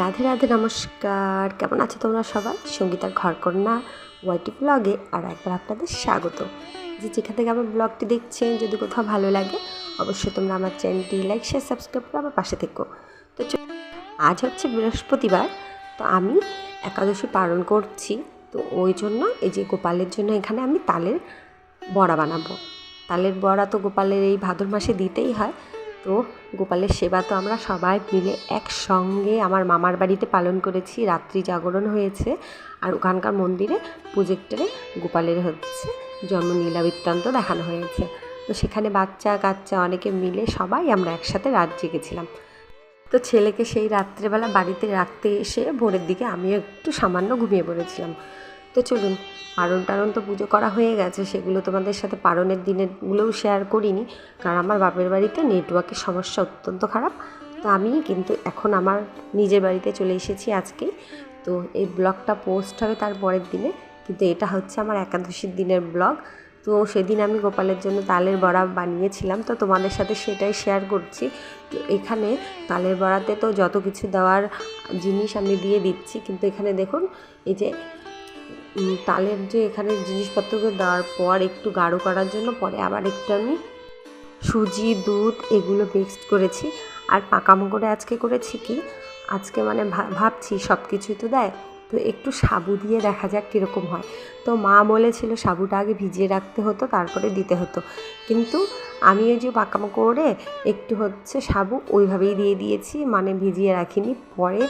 রাধে রাধে, নমস্কার। কেমন আছো তোমরা সবাই? সঙ্গীতার ঘরকন্যা ওয়াইটি ব্লগে আর একবার আপনাদের স্বাগত। যে যেখান থেকে আমার ব্লগটি দেখছেন, যদি কোথাও ভালো লাগে, অবশ্যই তোমরা আমার চ্যানেলটি লাইক, শেয়ার, সাবস্ক্রাইব করে আমার পাশে থেকো। তো আজ হচ্ছে বৃহস্পতিবার, তো আমি একাদশী পালন করছি। তো ওই জন্য এই যে গোপালের জন্য এখানে আমি তালের বড়া বানাবো। তালের বড়া তো গোপালের এই ভাদর মাসে দিতেই হয়। তো গোপালের সেবা তো আমরা সবাই মিলে একসঙ্গে আমার মামার বাড়িতে পালন করেছি, রাত্রি জাগরণ হয়েছে আর ওখানকার মন্দিরে প্রজেক্টরে গোপালের হচ্ছে জন্ম লীলা বৃত্তান্ত দেখানো হয়েছে। তো সেখানে বাচ্চা কাচ্চা অনেকে মিলে সবাই আমরা একসাথে রাত জেগেছিলাম তো ছেলেকে সেই রাত্রেবেলা বাড়িতে রাখতে এসে ভোরের দিকে আমিও একটু সামান্য ঘুমিয়ে পড়েছিলাম। তো চলুন, পারণ টারণ তো পুজো করা হয়ে গেছে, সেগুলো তোমাদের সাথে পারণের দিনেরগুলোও শেয়ার করিনি, কারণ আমার বাপের বাড়িতে নেটওয়ার্কের সমস্যা অত্যন্ত খারাপ। তো আমি কিন্তু এখন আমার নিজের বাড়িতে চলে এসেছি আজকেই তো এই ব্লগটা পোস্ট হবে তার পরের দিনে, কিন্তু এটা হচ্ছে আমার একাদশীর দিনের ব্লগ। তো সেদিন আমি গোপালের জন্য তালের বড়া বানিয়েছিলাম, তো তোমাদের সাথে সেটাই শেয়ার করছি। তো এখানে তালের বড়াতে তো যত কিছু দেওয়ার জিনিস আমি দিয়ে দিচ্ছি, কিন্তু এখানে দেখুন, এই যে তালের যে এখানে জিনিসপত্রগুলো দেওয়ার পর একটু গাঢ় করার জন্য, পরে আবার একটু আমি সুজি, দুধ এগুলো মিক্সড করেছি। আর পাকামো করে আজকে করেছি কি? আজকে মানে ভাবছি সব কিছুই তো দেয়, তো একটু সাবু দিয়ে দেখা যাক কীরকম হয়। তো মা বলেছিল সাবুটা আগে ভিজিয়ে রাখতে হতো, তারপরে দিতে হতো। কিন্তু আমি ওই যে পাকামো করে একটু হচ্ছে সাবু ওইভাবেই দিয়ে দিয়েছি মানে ভিজিয়ে রাখিনি। পরে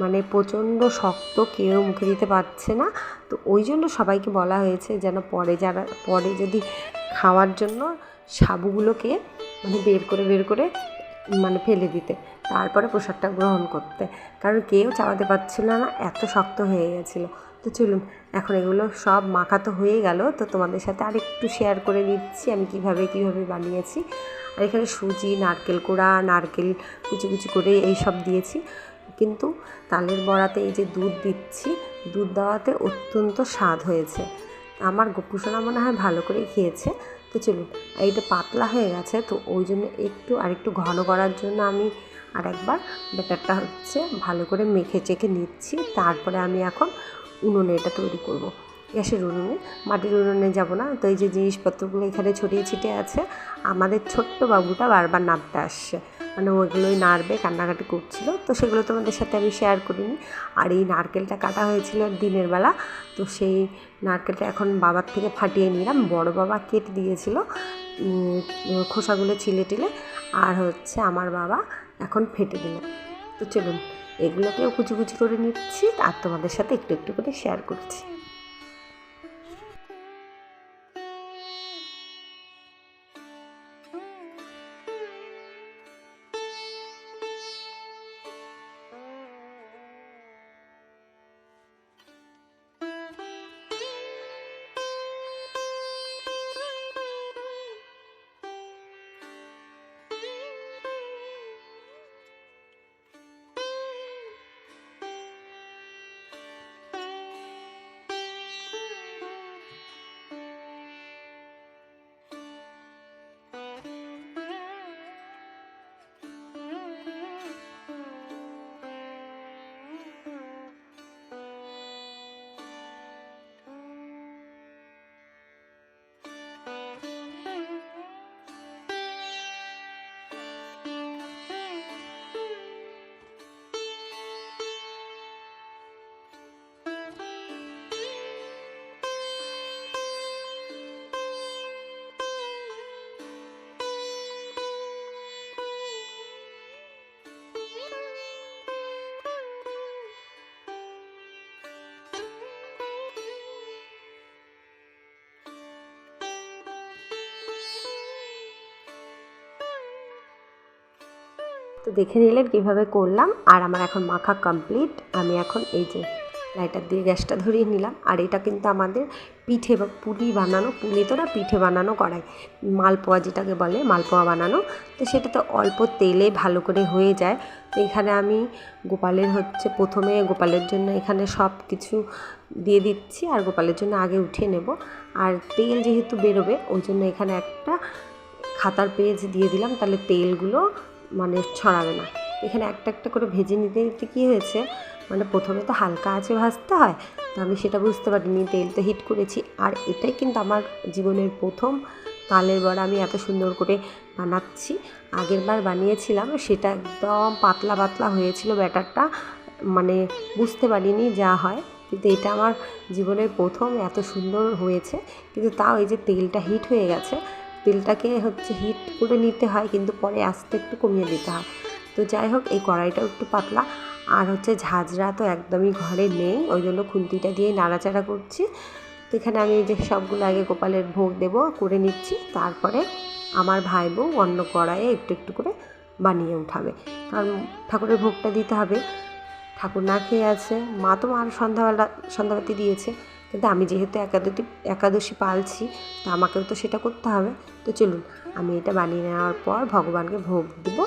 মানে প্রচণ্ড শক্ত কেউ মুখে দিতে পারছে না। তো ওই জন্য সবাইকে বলা হয়েছে যেন পরে যারা, পরে যদি খাওয়ার জন্য সাবুগুলোকে মানে বের করে বের করে মানে ফেলে দিতে, তারপরে প্রসাদটা গ্রহণ করতে। কারণ কেউ চালাতে পারছিল না, এত শক্ত হয়ে গেছিল। তো চলুন, এখন এগুলো সব মাখা তো হয়ে গেল। তো তোমাদের সাথে আর একটু শেয়ার করে নিচ্ছি আমি কীভাবে কীভাবে বানিয়েছি। আর এখানে সুজি, নারকেল কোড়া, নারকেল কুচি কুচি করে এই সব দিয়েছি। কিন্তু তালের বড়াতে এই যে দুধ দিচ্ছি, দুধ দেওয়াতে অত্যন্ত স্বাদ হয়েছে। আমার গোপুসোনা মনে হয় ভালো করেই খেয়েছে। তো চলুন, এইটা পাতলা হয়ে গেছে, তো ওই জন্য একটু আর একটু ঘন করার জন্য আমি আর একবার ব্যাটারটা হচ্ছে ভালো করে মেখে চেখে নিচ্ছি। তারপরে আমি এখন উনুনে এটা তৈরি করব। গ্যাসের উনুনে, মাটির উনুনে যাব না। তো এই যে জিনিসপত্রগুলো এখানে ছড়িয়ে ছিটিয়ে আছে, আমাদের ছোট্ট বাবুটা বারবার নামতে আসছে। মানে ওইগুলোই নাড়বে, কান্নাকাটি করছিল। তো সেগুলো তোমাদের সাথে আমি শেয়ার করিনি। আর এই নারকেলটা কাটা হয়েছিল দিনের বেলা। তো সেই নারকেলটা এখন বাবার থেকে ফাটিয়ে নিলাম। বড় বাবা কেটে দিয়েছিল খোসাগুলো ছিলে টিলে। আর হচ্ছে আমার বাবা এখন ফেটে দিল। তো চলুন, এগুলোকেও কুচি কুচি করে নিচ্ছি। আর তোমাদের সাথে একটু একটু করে শেয়ার করছি। তো দেখে নিলেন কীভাবে করলাম। আর আমার এখন মাখা কমপ্লিট আমি এখন এই যে লাইটার দিয়ে গ্যাসটা ধরিয়ে নিলাম। আর এটা কিন্তু আমাদের পিঠে বা পুলি বানানো, পুলি তো না পিঠে বানানো করাই মালপোয়া যেটাকে বলে, মালপোয়া বানানো। তো সেটা তো অল্প তেলে ভালো করে হয়ে যায়। তো এখানে আমি গোপালের হচ্ছে প্রথমে গোপালের জন্য এখানে সব কিছু দিয়ে দিচ্ছি। আর গোপালের জন্য আগে উঠিয়ে নেব। আর তেল যেহেতু বেরোবে, ওই জন্য এখানে একটা খাতার পেজ দিয়ে দিলাম। তাহলে তেলগুলো মানে ছড়াবে না। এখানে একটা একটা করে ভেজে নিতে নিতে কী হয়েছে? মানে প্রথমে তো হালকা আছে ভাজতে হয়, তো আমি সেটা বুঝতে পারিনি, তেল তো হিট করেছি। আর এটাই কিন্তু আমার জীবনের প্রথম তালের বড়া আমি এত সুন্দর করে বানাচ্ছি। আগের বার বানিয়েছিলাম, সেটা একদম পাতলা পাতলা হয়েছিল ব্যাটারটা মানে বুঝতে পারিনি যা হয়। কিন্তু এটা আমার জীবনের প্রথম এত সুন্দর হয়েছে। কিন্তু তাও এই যে তেলটা হিট হয়ে গেছে তেলটাকে হচ্ছে হিট করে নিতে হয়, কিন্তু পরে আস্তে একটু কমিয়ে দিতে হয়। তো যাই হোক, এই কড়াইটাও একটু পাতলা। আর হচ্ছে ঝাঁঝরা তো একদমই ঘরে নেই, ওই জন্য খুন্তিটা দিয়ে নাড়াচাড়া করছি। তো এখানে আমি যে সবগুলো আগে গোপালের ভোগ দেব, করে নিচ্ছি। তারপরে আমার ভাই বউ অন্য কড়াইয়ে একটু একটু করে বানিয়ে উঠাবে। কারণ ঠাকুরের ভোগটা দিতে হবে। ঠাকুর না খেয়ে আছে। মা তো মার সন্ধ্যাবেলা, সন্ধ্যাবাতি দিয়েছে। কিন্তু আমি যেহেতু একাদশী একাদশী পালছি, তো আমাকেও তো সেটা করতে হবে। তো চলুন, আমি এটা বানিয়ে নেওয়ার পর ভগবানকে ভোগ দেবো।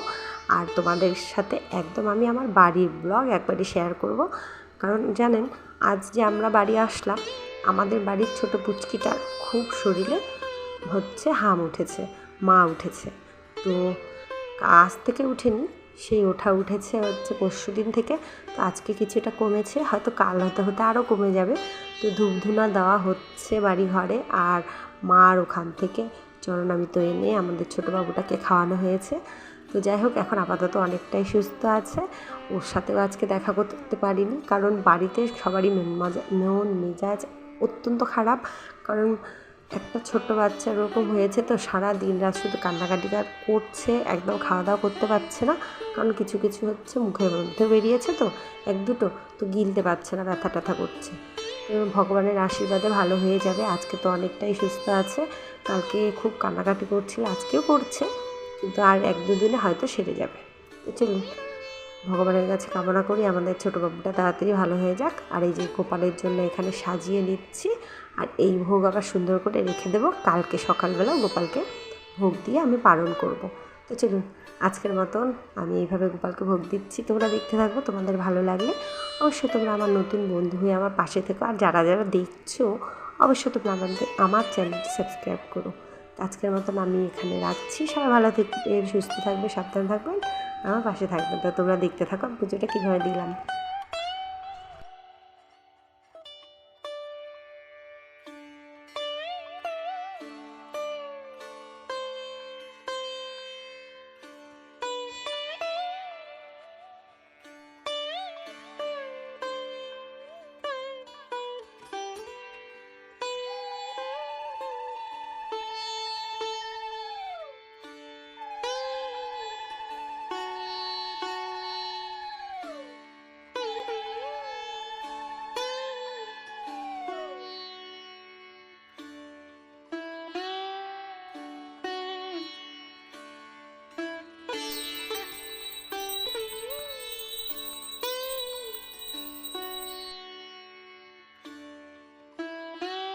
আর তোমাদের সাথে একদম আমি আমার বাড়ির ব্লগ একবারই শেয়ার করব। কারণ জানেন, আজ যে আমরা বাড়ি আসলাম, আমাদের বাড়ির ছোট পুচকিটার খুব শরীরে হচ্ছে হাম উঠেছে, মা উঠেছে। তো আজ থেকে উঠেনি সেই ওঠা উঠেছে হচ্ছে পরশু দিন থেকে। তো আজকে কিছুটা কমেছে, হয়তো কাল হতে হতে আরও কমে যাবে। তো ধূপধুনা দেওয়া হচ্ছে বাড়ি ঘরে আর মার ওখান থেকে চরণামিত এনে আমাদের ছোটো বাবুটাকে খাওয়ানো হয়েছে। তো যাই হোক, এখন আপাতত অনেকটাই সুস্থ আছে। ওর সাথেও আজকে দেখা করতে পারিনি কারণ বাড়িতে সবারই মন মাজা মন মেজাজ অত্যন্ত খারাপ। কারণ একটা ছোট্ট বাচ্চা এরকম হয়েছে তো সারা দিন রাত শুধু কান্নাকাটি করছে, একদম খাওয়া দাওয়া করতে পারছে না, কারণ কিছু কিছু হচ্ছে মুখের মধ্যে বেরিয়েছে তো, এক দুটো, তো গিলতে পারছে না, ব্যথা ট্যাথা করছে। ভগবানের আশীর্বাদে ভালো হয়ে যাবে, আজকে তো অনেকটাই সুস্থ আছে, কালকে খুব কান্নাকাটি করছিল, আজকেও করছে, কিন্তু আর এক দুদিনে হয়তো সেরে যাবে। চলুন। ভগবানের কাছে কামনা করি আমাদের ছোটো বাবুটা তাড়াতাড়ি ভালো হয়ে যাক। আর এই যে গোপালের জন্য এখানে সাজিয়ে নিচ্ছি। আর এই ভোগ আবার সুন্দর করে রেখে দেবো। কালকে সকালবেলা গোপালকে ভোগ দিয়ে আমি পালন করব। তো চলুন, আজকের মতন আমি এইভাবে গোপালকে ভোগ দিচ্ছি। তোমরা দেখতে থাকব তোমাদের ভালো লাগলে অবশ্যই তোমরা আমার নতুন বন্ধু হয়ে আমার পাশে থেকো। আর যারা যারা দেখছ, অবশ্যই তোমরা আমাদের আমার চ্যানেলটি সাবস্ক্রাইব করো। আজকের মতন আমি এখানে রাখছি। সবাই ভালো থাকবে, সুস্থ থাকবে, সাবধান থাকবেন। আমার পাশে থাকবেন। তো তোমরা দেখতে থাকো পুজোটা কীভাবে দিলাম।